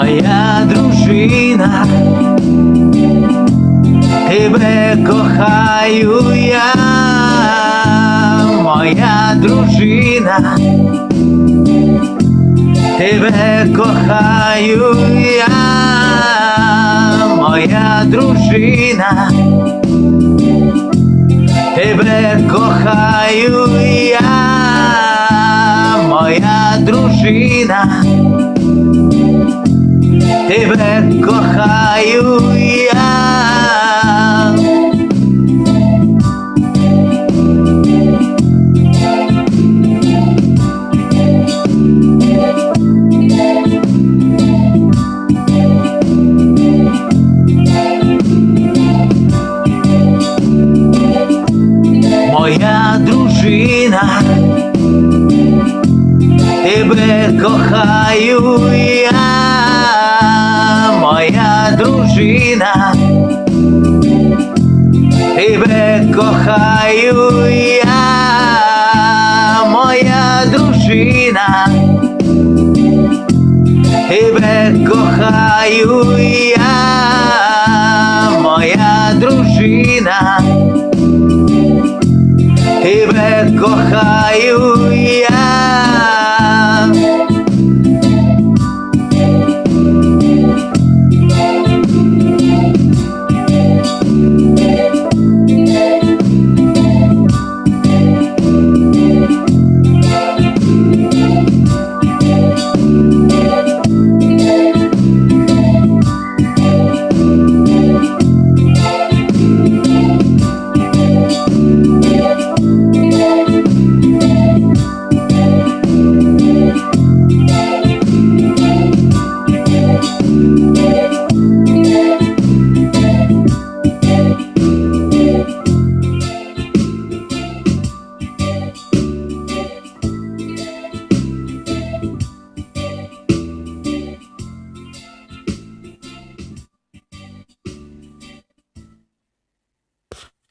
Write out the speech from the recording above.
моя дружина, тебе кохаю я, моя дружина, тебе кохаю я, моя дружина, тебе кохаю я, моя дружина. Тебе кохаю я. Моя дружина, тебе кохаю я, дружина, тебе кохаю я, моя дружина, тебе кохаю я, моя дружина. Тебе кохаю